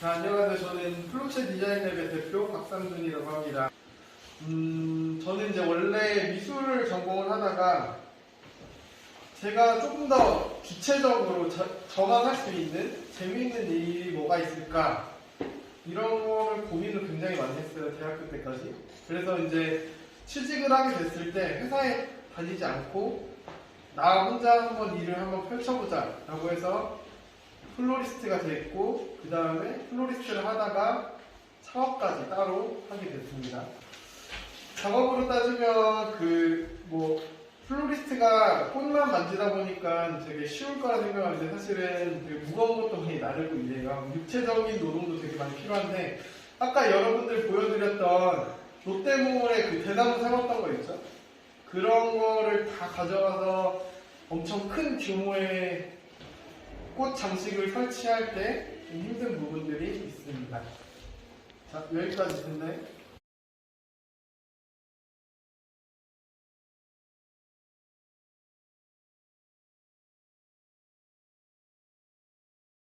자, 안녕하세요. 저는 플로체 디자인 랩의 대표 박상준이라고 합니다. 음, 저는 이제 원래 미술을 전공을 하다가 제가 조금 더 기체적으로 저, 저만 할 수 있는 재미있는 일이 뭐가 있을까 이런 거를 고민을 굉장히 많이 했어요 대학교 때까지 그래서 이제 취직을 하게 됐을 때 회사에 다니지 않고 나 혼자 한번 일을 한번 펼쳐보자 라고 해서 플로리스트가 됐고 그 다음에 플로리스트를 하다가 창업까지 따로 하게 됐습니다 작업으로 따지면 그 뭐 플로리스트가 꽃만 만지다 보니까 되게 쉬울 거라 생각하는데 사실은 되게 무거운 것도 많이 나르고 이래요. 육체적인 노동도 되게 많이 필요한데 아까 여러분들 보여드렸던 롯데몰의 그 대나무 삶았던 거 있죠? 그런 거를 다 가져가서 엄청 큰 규모의 꽃 장식을 설치할 때좀 힘든 부분들이 있습니다. 자, 여기까지 텐데